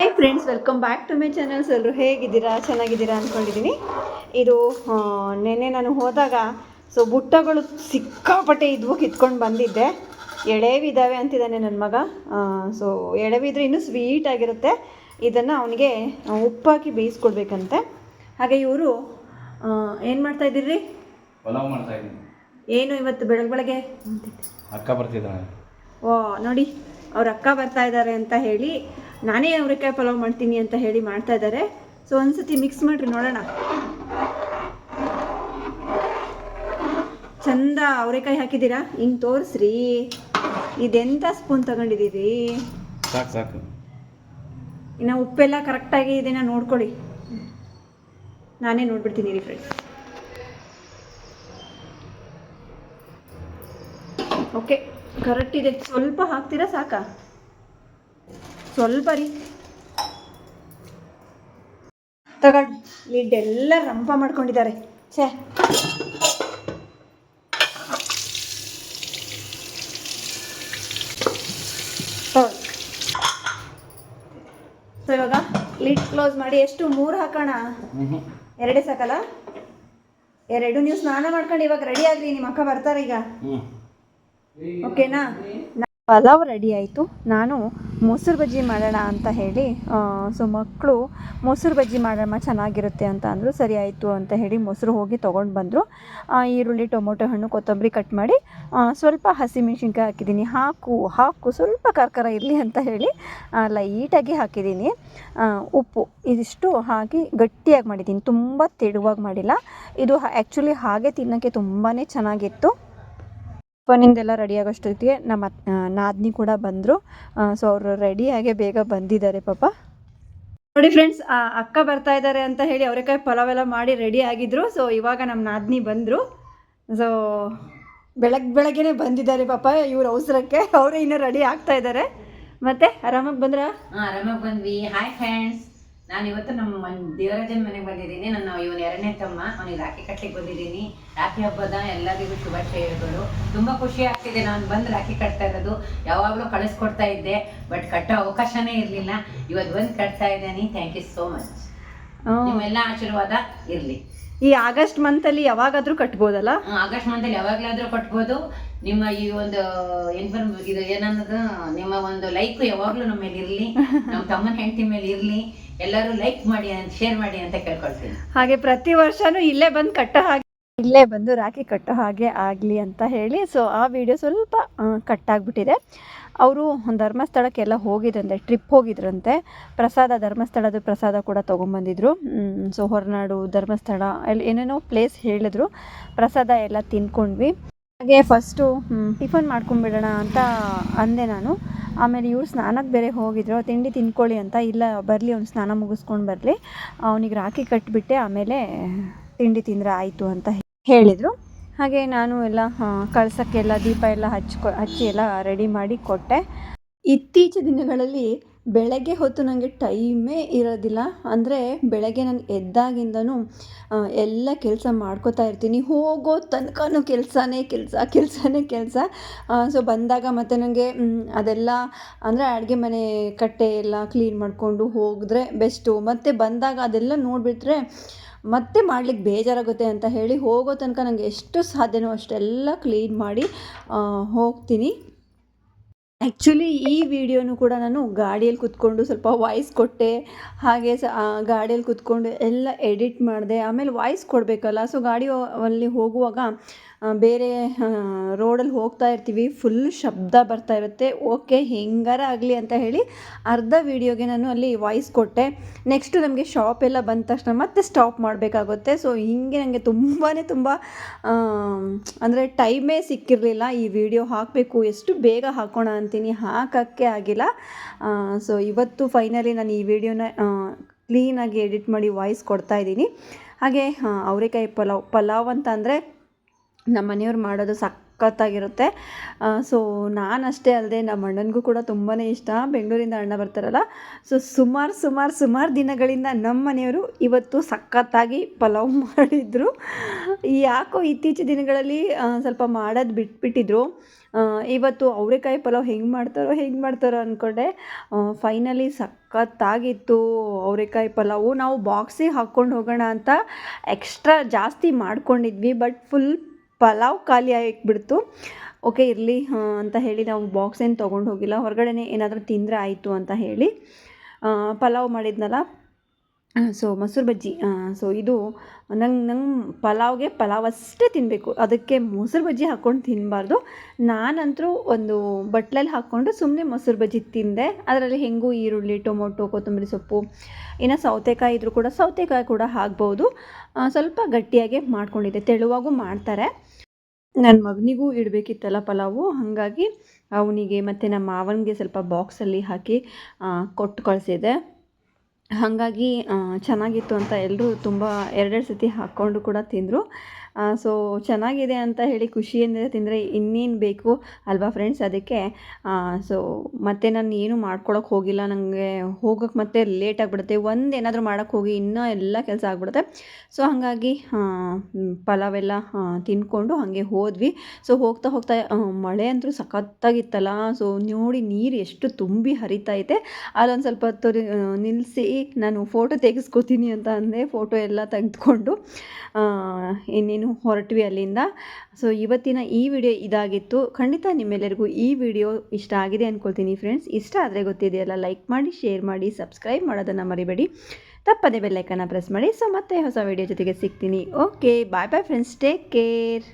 Hi friends welcome back to my channels ಎಲ್ಲರೂ ಹೇಗಿದ್ದೀರಾ? ಚೆನ್ನಾಗಿದ್ದೀರಾ ಅಂದ್ಕೊಂಡಿದ್ದೀನಿ. ಇದು ನೆನ್ನೆ ನಾನು ಹೋದಾಗ ಸೊ ಬುಟ್ಟಗಳು ಸಿಕ್ಕಾಪಟ್ಟೆ ಇದ್ವು ಕಿತ್ಕೊಂಡು ಬಂದಿದ್ದೆ. ಎಳೆವಿದ್ದಾವೆ ಅಂತಿದ್ದಾನೆ ನನ್ನ ಮಗ. ಸೊ ಎಳೆವಿದ್ರೆ ಇನ್ನೂ ಸ್ವೀಟ್ ಆಗಿರುತ್ತೆ. ಇದನ್ನು ಅವನಿಗೆ ಉಪ್ಪಾಕಿ ಬೇಯಿಸ್ಕೊಡ್ಬೇಕಂತೆ. ಹಾಗೆ ಇವರು ಏನು ಮಾಡ್ತಾ ಇದ್ದೀರಿ? ಪಲಾವ್ ಮಾಡ್ತಾ ಇದ್ದೀನಿ. ಏನು ಇವತ್ತು ಬೆಳಗ್ಗೆ ಬೆಳಗ್ಗೆ? ಅಕ್ಕ ಬರ್ತಿದ್ದಾಳೆ. ಓ ನೋಡಿ. ಅವ್ರ ಅಕ್ಕ ಬರ್ತಾ ಇದ್ದಾರೆ ಅಂತ ಹೇಳಿ ನಾನೇ ಅವರೆಕಾಯಿ ಪಲಾವ್ ಮಾಡ್ತೀನಿ ಅಂತ ಹೇಳಿ ಮಾಡ್ತಾ ಇದ್ದಾರೆ ಸೊ ಒಂದ್ಸತಿ ಮಿಕ್ಸ್ ಮಾಡ್ರಿ ನೋಡೋಣ. ಚಂದ ಅವರೆಕಾಯಿ ಹಾಕಿದ್ದೀರಾ? ಹಿಂಗ್ ತೋರಿಸ್ರಿ. ಇದೆಂತ ಸ್ಪೂನ್ ತಗೊಂಡಿದ್ದೀರಿ? ಸಾಕು ಸಾಕು. ಇನ್ನು ಉಪ್ಪೆಲ್ಲ ಕರೆಕ್ಟಾಗಿ ಇದನ್ನ ನೋಡ್ಕೊಳ್ಳಿ. ನಾನೇ ನೋಡ್ಬಿಡ್ತೀನಿ ರೀ ಫ್ರೆಂಡ್ಸ್ ಓಕೆ ಕರೆಕ್ಟ್ ಇದೆ. ಸ್ವಲ್ಪ ಹಾಕ್ತೀರಾ ಸಾಕಾ? ಸ್ವಲ್ಪ ರೀ. ತಗೊಳ್ಳಿ. ಲಿಡ್ ಎಲ್ಲ ರಂಪ ಮಾಡ್ಕೊಂಡಿದ್ದಾರೆ. ಛೇ. ಸೊ ಇವಾಗ ಲಿಡ್ ಕ್ಲೋಸ್ ಮಾಡಿ ಎಷ್ಟು? ಮೂರು ಹಾಕೋಣ? ಎರಡೇ ಸಾಕಲ್ಲ? ಎರಡು ನೀವು ಸ್ನಾನ ಮಾಡ್ಕೊಂಡು ಇವಾಗ ರೆಡಿ ಆಗ್ರಿ ನಿಮ್ಮ ಅಕ್ಕ ಬರ್ತಾರೆ ಈಗ. ಓಕೆನಾ? ಪಲಾವ್ ರೆಡಿ ಆಯಿತು. ನಾನು ಮೊಸರು ಬಜ್ಜಿ ಮಾಡೋಣ ಅಂತ ಹೇಳಿ ಸೊ ಮಕ್ಕಳು ಮೊಸರು ಬಜ್ಜಿ ಮಾಡೋಣ ಚೆನ್ನಾಗಿರುತ್ತೆ ಅಂತ ಅಂದರು, ಸರಿ ಆಯಿತು ಅಂತ ಹೇಳಿ ಮೊಸರು ಹೋಗಿ ತೊಗೊಂಡು ಬಂದರು. ಈರುಳ್ಳಿ, ಟೊಮೊಟೊ ಹಣ್ಣು, ಕೊತ್ತಂಬರಿ ಕಟ್ ಮಾಡಿ ಸ್ವಲ್ಪ ಹಸಿಮೆಣ್ಸಿನ್ಕಾಯಿ ಹಾಕಿದ್ದೀನಿ. ಹಾಕು ಹಾಕು, ಸ್ವಲ್ಪ ಕರ್ಕರ ಇರಲಿ ಅಂತ ಹೇಳಿ ಲೈಟಾಗಿ ಹಾಕಿದ್ದೀನಿ. ಉಪ್ಪು, ಇದಿಷ್ಟು ಹಾಕಿ ಗಟ್ಟಿಯಾಗಿ ಮಾಡಿದ್ದೀನಿ. ತುಂಬ ತೆಡುವಾಗಿ ಮಾಡಿಲ್ಲ. ಇದು ಆ್ಯಕ್ಚುಲಿ ಹಾಗೆ ತಿನ್ನೋಕ್ಕೆ ತುಂಬಾ ಚೆನ್ನಾಗಿತ್ತು. ಟಿಫನಿಂದೆಲ್ಲ ರೆಡಿ ಆಗೋಷ್ಟೊತ್ತಿಗೆ ನಮ್ಮ ನಾದ್ನಿ ಕೂಡ ಬಂದರು. ಸೊ ಅವರು ರೆಡಿಯಾಗೆ ಬೇಗ ಬಂದಿದ್ದಾರೆ ಪಾಪ. ನೋಡಿ ಫ್ರೆಂಡ್ಸ್ ಅಕ್ಕ ಬರ್ತಾ ಇದ್ದಾರೆ ಅಂತ ಹೇಳಿ ಅವರೆಕಾಯಿ ಪಲಾವ್ ಎಲ್ಲ ಮಾಡಿ ರೆಡಿ ಆಗಿದ್ರು. ಸೊ ಇವಾಗ ನಮ್ಮ ನಾದ್ನಿ ಬಂದರು. ಸೊ ಬೆಳಗ್ಗೆ ಬೆಳಗ್ಗೆನೆ ಬಂದಿದ್ದಾರೆ ಪಾಪ ಇವ್ರ ಅವಸರಕ್ಕೆ. ಅವರೇ ಇನ್ನೂ ರೆಡಿ ಆಗ್ತಾ ಇದ್ದಾರೆ. ಮತ್ತೆ, ಆರಾಮಾಗಿ ಬಂದ್ರಾ? ಆರಾಮಾಗಿ ಬಂದ್ವಿ. ಹಾಯ್ ಫ್ರೆಂಡ್ಸ್ ನಾನು ಇವತ್ತು ನಮ್ಮ ಮನ್ ದೇವರಾಜನ ಮನೆಗೆ ಬಂದಿದ್ದೀನಿ. ನನ್ನ ಇವನ್ ಎರಡನೇ ತಮ್ಮ. ಅವನಿಗೆ ರಾಖಿ ಕಟ್ಲಿಕ್ಕೆ ಬಂದಿದ್ದೀನಿ. ರಾಖಿ ಹಬ್ಬದ ಎಲ್ಲರಿಗೂ ಶುಭಾಶಯಗಳು ತುಂಬಾ ಖುಷಿ ಆಗ್ತಿದೆ ನಾನು ಬಂದು ರಾಖಿ ಕಟ್ತಾ ಇರೋದು. ಯಾವಾಗಲೂ ಕಳಿಸ್ಕೊಡ್ತಾ ಇದ್ದೆ ಬಟ್ ಕಟ್ಟೋ ಅವಕಾಶನೇ ಇರಲಿಲ್ಲ. ಇವತ್ತು ಬಂದು ಕಟ್ತಾ ಇದ್ದೀನಿ. ಥ್ಯಾಂಕ್ ಯು ಸೋ ಮಚ್ ನಿಮ್ಮೆಲ್ಲ ಆಶೀರ್ವಾದ ಇರಲಿ. ಈ ಆಗಸ್ಟ್ ಮಂತಲ್ಲಿ ಯಾವಾಗಾದರೂ ಕಟ್ಬೋದಲ್ಲ? ಆಗಸ್ಟ್ ಮಂತಲ್ಲಿ ಯಾವಾಗಲಾದರೂ ಕಟ್ಬೋದು. ನಿಮ್ಮ ಈ ಒಂದು ಇನ್ಫಾರ್ಮ್ ಇದು ಏನನ್ನೋದು ನಿಮ್ಮ ಒಂದು ಲೈಕ್ ಯಾವಾಗಲೂ ನಮ್ಮ ಮೇಲೆ ಇರಲಿ, ನಮ್ಮ ತಮ್ಮನ ಹೆಂಡತಿ ಮೇಲೆ ಇರಲಿ, ಎಲ್ಲರೂ ಲೈಕ್ ಮಾಡಿ ಅಂತ ಶೇರ್ ಮಾಡಿ ಅಂತ ಕೇಳ್ಕೊಳ್ತೀನಿ. ಹಾಗೆ ಪ್ರತಿ ವರ್ಷನೂ ಇಲ್ಲೇ ಬಂದು ಕಟ್ಟೋ ಹಾಗೆ, ಇಲ್ಲೇ ಬಂದು ರಾಖಿ ಕಟ್ಟೋ ಹಾಗೆ ಆಗಲಿ ಅಂತ ಹೇಳಿ ಸೊ ಆ ವಿಡಿಯೋ ಸ್ವಲ್ಪ ಕಟ್ಟಾಗ್ಬಿಟ್ಟಿದೆ ಅವರು ಧರ್ಮಸ್ಥಳಕ್ಕೆಲ್ಲ ಹೋಗಿದ್ರಂತೆ ಟ್ರಿಪ್ ಹೋಗಿದ್ರಂತೆ. ಪ್ರಸಾದ ಧರ್ಮಸ್ಥಳದ ಪ್ರಸಾದ ಕೂಡ ತೊಗೊಂಬಂದಿದ್ರು. ಸೊ ಹೊರನಾಡು ಧರ್ಮಸ್ಥಳ, ಅಲ್ಲಿ ಏನೇನೋ ಪ್ಲೇಸ್ ಹೇಳಿದ್ರು. ಪ್ರಸಾದ ಎಲ್ಲ ತಿನ್ಕೊಂಡ್ವಿ ಹಾಗೆ ಫಸ್ಟು ಟಿಫನ್ ಮಾಡ್ಕೊಂಡ್ಬಿಡೋಣ ಅಂತ ಅಂದೆ ನಾನು. ಆಮೇಲೆ ಇವ್ರು ಸ್ನಾನಕ್ಕೆ ಬೇರೆ ಹೋಗಿದ್ರು. ತಿಂಡಿ ತಿನ್ಕೊಳ್ಳಿ ಅಂತ ಇಲ್ಲ ಬರಲಿ ಅವ್ನು ಸ್ನಾನ ಮುಗಿಸ್ಕೊಂಡು ಬರಲಿ. ಅವನಿಗೆ ರಾಖಿ ಕಟ್ಟಿಬಿಟ್ಟೆ ಆಮೇಲೆ ತಿಂಡಿ ತಿಂದರೆ ಆಯಿತು ಅಂತ ಹೇಳಿದರು. ಹಾಗೆ ನಾನು ಎಲ್ಲ ಕಳ್ಸಕ್ಕೆಲ್ಲ ದೀಪ ಎಲ್ಲ ಹಚ್ಕೊ ಹಚ್ಚಿ ಎಲ್ಲ ರೆಡಿ ಮಾಡಿ ಕೊಟ್ಟೆ. ಇತ್ತೀಚಿನ ದಿನಗಳಲ್ಲಿ ಬೆಳಗ್ಗೆ ಹೊತ್ತು ನನಗೆ ಟೈಮೇ ಇರೋದಿಲ್ಲ. ಅಂದರೆ ಬೆಳಗ್ಗೆ ನಾನು ಎದ್ದಾಗಿಂದನೂ ಎಲ್ಲ ಕೆಲಸ ಮಾಡ್ಕೋತಾ ಇರ್ತೀನಿ. ಹೋಗೋ ತನಕನೂ ಕೆಲಸನೇ ಕೆಲಸ ಕೆಲಸನೇ ಕೆಲಸ. ಸೊ ಬಂದಾಗ ಮತ್ತು ನನಗೆ ಅದೆಲ್ಲ, ಅಂದರೆ ಅಡುಗೆ ಮನೆ ಕಟ್ಟೆ ಎಲ್ಲ ಕ್ಲೀನ್ ಮಾಡಿಕೊಂಡು ಹೋಗಿದ್ರೆ ಬೆಸ್ಟು ಮತ್ತು ಬಂದಾಗ ಅದೆಲ್ಲ ನೋಡಿಬಿಟ್ರೆ ಮತ್ತೆ ಮಾಡ್ಲಿಕ್ಕೆ ಬೇಜಾರಾಗುತ್ತೆ ಅಂತ ಹೇಳಿ ಹೋಗೋ ತನಕ ನನಗೆ ಎಷ್ಟು ಸಾಧ್ಯನೋ ಅಷ್ಟೆಲ್ಲ ಕ್ಲೀನ್ ಮಾಡಿ ಹೋಗ್ತೀನಿ. ಆ್ಯಕ್ಚುಲಿ ಈ ವಿಡಿಯೋನು ಕೂಡ ನಾನು ಗಾಡಿಯಲ್ಲಿ ಕುತ್ಕೊಂಡು ಸ್ವಲ್ಪ ವಾಯ್ಸ್ ಕೊಟ್ಟೆ. ಹಾಗೆ ಸ ಗಾಡಿಯಲ್ಲಿ ಕುತ್ಕೊಂಡು ಎಲ್ಲ ಎಡಿಟ್ ಮಾಡಿದೆ. ಆಮೇಲೆ ವಾಯ್ಸ್ ಕೊಡಬೇಕಲ್ಲ. ಸೊ ಗಾಡಿ ಅಲ್ಲಿ ಹೋಗುವಾಗ ಬೇರೆ ರೋಡಲ್ಲಿ ಹೋಗ್ತಾ ಇರ್ತೀವಿ ಫುಲ್ ಶಬ್ದ ಬರ್ತಾ ಇರುತ್ತೆ. ಓಕೆ ಹೆಂಗಾರ ಆಗಲಿ ಅಂತ ಹೇಳಿ ಅರ್ಧ ವೀಡಿಯೋಗೆ ನಾನು ಅಲ್ಲಿ ವಾಯ್ಸ್ ಕೊಟ್ಟೆ. ನೆಕ್ಸ್ಟು ನಮಗೆ ಶಾಪ್ ಎಲ್ಲ ಬಂದ ತಕ್ಷಣ ಮತ್ತೆ ಸ್ಟಾಪ್ ಮಾಡಬೇಕಾಗುತ್ತೆ. ಸೊ ಹೀಗೆ ನನಗೆ ತುಂಬಾ ತುಂಬ ಅಂದರೆ ಟೈಮೇ ಸಿಕ್ಕಿರಲಿಲ್ಲ. ಈ ವಿಡಿಯೋ ಹಾಕಬೇಕು, ಎಷ್ಟು ಬೇಗ ಹಾಕೋಣ ಅಂತೀನಿ, ಹಾಕೋಕ್ಕೆ ಆಗಿಲ್ಲ. ಸೊ ಇವತ್ತು ಫೈನಲಿ ನಾನು ಈ ವಿಡಿಯೋನ ಕ್ಲೀನಾಗಿ ಎಡಿಟ್ ಮಾಡಿ ವಾಯ್ಸ್ ಕೊಡ್ತಾ ಇದ್ದೀನಿ. ಹಾಗೆ ಅವರೆಕಾಯಿ ಪಲಾವ್ ಪಲಾವ್ ಅಂತ ಅಂದರೆ ನಮ್ಮ ಮನೆಯವ್ರು ಮಾಡೋದು ಸಖತ್ತಾಗಿರುತ್ತೆ. ಸೊ ಅಷ್ಟೇ ಅಲ್ಲದೆ ನಮ್ಮ ಅಣ್ಣನಿಗೂ ಕೂಡ ತುಂಬಾ ಇಷ್ಟ. ಬೆಂಗಳೂರಿಂದ ಅಣ್ಣ ಬರ್ತಾರಲ್ಲ ಸೊ ಸುಮಾರು ಸುಮಾರು ಸುಮಾರು ದಿನಗಳಿಂದ ನಮ್ಮ ಮನೆಯವರು ಇವತ್ತು ಸಖತ್ತಾಗಿ ಪಲಾವ್ ಮಾಡಿದರು. ಯಾಕೋ ಇತ್ತೀಚಿನ ದಿನಗಳಲ್ಲಿ ಸ್ವಲ್ಪ ಮಾಡೋದು ಬಿಟ್ಬಿಟ್ಟಿದ್ರು. ಇವತ್ತು ಅವರೆಕಾಯಿ ಪಲಾವ್ ಹೆಂಗೆ ಮಾಡ್ತಾರೋ ಹೆಂಗೆ ಮಾಡ್ತಾರೋ ಅಂದ್ಕೊಂಡೆ ಫೈನಲಿ ಸಖತ್ತಾಗಿತ್ತು ಅವರೆಕಾಯಿ ಪಲಾವು. ನಾವು ಬಾಕ್ಸಿಗೆ ಹಾಕ್ಕೊಂಡು ಹೋಗೋಣ ಅಂತ ಎಕ್ಸ್ಟ್ರಾ ಜಾಸ್ತಿ ಮಾಡ್ಕೊಂಡಿದ್ವಿ ಬಟ್ ಫುಲ್ ಪಲಾವ್ ಖಾಲಿ ಆಗಿಬಿಡ್ತು. ಓಕೆ, ಇರಲಿ ಅಂತ ಹೇಳಿ ನಾವು ಬಾಕ್ಸ್ ಏನು ತೊಗೊಂಡು ಹೋಗಿಲ್ಲ. ಹೊರಗಡೆನೇ ಏನಾದರೂ ತಿಂದರೆ ಆಯಿತು ಅಂತ ಹೇಳಿ ಪಲಾವ್ ಮಾಡಿದ್ನಲ್ಲ. ಸೊ ಮೊಸರು ಬಜ್ಜಿ ಸೊ ಇದು ನಂಗೆ ನಂಗೆ ಪಲಾವ್ಗೆ ಪಲಾವ್ ಅಷ್ಟೇ ತಿನ್ನಬೇಕು ಅದಕ್ಕೆ ಮೊಸರು ಬಜ್ಜಿ ಹಾಕ್ಕೊಂಡು ತಿನ್ನಬಾರ್ದು ನಾನಂತರೂ ಒಂದು ಬಟ್ಲಲ್ಲಿ ಹಾಕ್ಕೊಂಡು ಸುಮ್ಮನೆ ಮೊಸರು ಬಜ್ಜಿ ತಿಂದೆ. ಅದರಲ್ಲಿ ಹೆಂಗು, ಈರುಳ್ಳಿ, ಟೊಮೊಟೊ, ಕೊತ್ತಂಬರಿ ಸೊಪ್ಪು, ಇನ್ನು ಸೌತೆಕಾಯಿ ಇದ್ದರೂ ಕೂಡ ಸೌತೆಕಾಯಿ ಕೂಡ ಹಾಕ್ಬೋದು. ಸ್ವಲ್ಪ ಗಟ್ಟಿಯಾಗೆ ಮಾಡ್ಕೊಂಡಿದ್ದೆ. ತೆಳುವಾಗೂ ಮಾಡ್ತಾರೆ. ನನ್ನ ಮಗನಿಗೂ ಇಡಬೇಕಿತ್ತಲ್ಲ ಪಲಾವು. ಹಾಗಾಗಿ ಅವನಿಗೆ ಮತ್ತು ನಮ್ಮ ಮಾವನಿಗೆ ಸ್ವಲ್ಪ ಬಾಕ್ಸಲ್ಲಿ ಹಾಕಿ ಕೊಟ್ಟು ಕಳಿಸಿದೆ ಹಾಗಾಗಿ ಚೆನ್ನಾಗಿತ್ತು ಅಂತ ಎಲ್ಲರೂ ತುಂಬ ಎರಡೆರಡು ಸತಿ ಹಾಕ್ಕೊಂಡು ಕೂಡ ತಿಂದರು. ಸೊ ಚೆನ್ನಾಗಿದೆ ಅಂತ ಹೇಳಿ ಖುಷಿಯಿಂದ ತಿಂದರೆ ಇನ್ನೇನು ಬೇಕು ಅಲ್ವಾ ಫ್ರೆಂಡ್ಸ್ ಅದಕ್ಕೆ ಸೊ ಮತ್ತೆ ನಾನು ಏನು ಮಾಡ್ಕೊಳಕ್ಕೆ ಹೋಗಿಲ್ಲ. ನನಗೆ ಹೋಗೋಕ್ಕೆ ಮತ್ತೆ ಲೇಟ್ ಆಗಿಬಿಡುತ್ತೆ. ಒಂದು ಏನಾದರೂ ಮಾಡೋಕ್ಕೆ ಹೋಗಿ ಇನ್ನೂ ಎಲ್ಲ ಕೆಲಸ ಆಗಿಬಿಡುತ್ತೆ. ಸೊ ಹಾಗಾಗಿ ಪಲಾವ್ ಎಲ್ಲ ತಿನ್ಕೊಂಡು ಹಾಗೆ ಹೋದ್ವಿ. ಸೊ ಹೋಗ್ತಾ ಹೋಗ್ತಾ ಮಳೆ ಅಂತೂ ಸಖತ್ತಾಗಿತ್ತಲ್ಲ. ಸೊ ನೋಡಿ ನೀರು ಎಷ್ಟು ತುಂಬಿ ಹರಿತೈತೆ ಅಲ್ಲೊಂದು ಸ್ವಲ್ಪ ಹೊತ್ತು ನಿಲ್ಲಿಸಿ ನಾನು ಫೋಟೋ ತೆಗೆಸ್ಕೊತೀನಿ ಅಂತ ಅಂದೆ. ಫೋಟೋ ಎಲ್ಲ ತೆಗೆದುಕೊಂಡು ಇನ್ನೇನು ಹೊರಟ್ವಿ ಅಲ್ಲಿಂದ. ಸೊ ಇವತ್ತಿನ ಈ ವಿಡಿಯೋ ಇದಾಗಿತ್ತು. ಖಂಡಿತ ನಿಮ್ಮೆಲ್ಲರಿಗೂ ಈ ವಿಡಿಯೋ ಇಷ್ಟ ಆಗಿದೆ ಅಂದ್ಕೊಳ್ತೀನಿ ಫ್ರೆಂಡ್ಸ್ ಇಷ್ಟ ಆದರೆ ಗೊತ್ತಿದೆಯಲ್ಲ ಲೈಕ್ ಮಾಡಿ ಶೇರ್ ಮಾಡಿ ಸಬ್ಸ್ಕ್ರೈಬ್ ಮಾಡೋದನ್ನು ಮರಿಬೇಡಿ. ತಪ್ಪದೇ ಬೆಲ್ಲೈಕನ್ನ ಪ್ರೆಸ್ ಮಾಡಿ. ಸೊ ಮತ್ತೆ ಹೊಸ ವಿಡಿಯೋ ಜೊತೆಗೆ ಸಿಗ್ತೀನಿ. Okay bye bye friends take care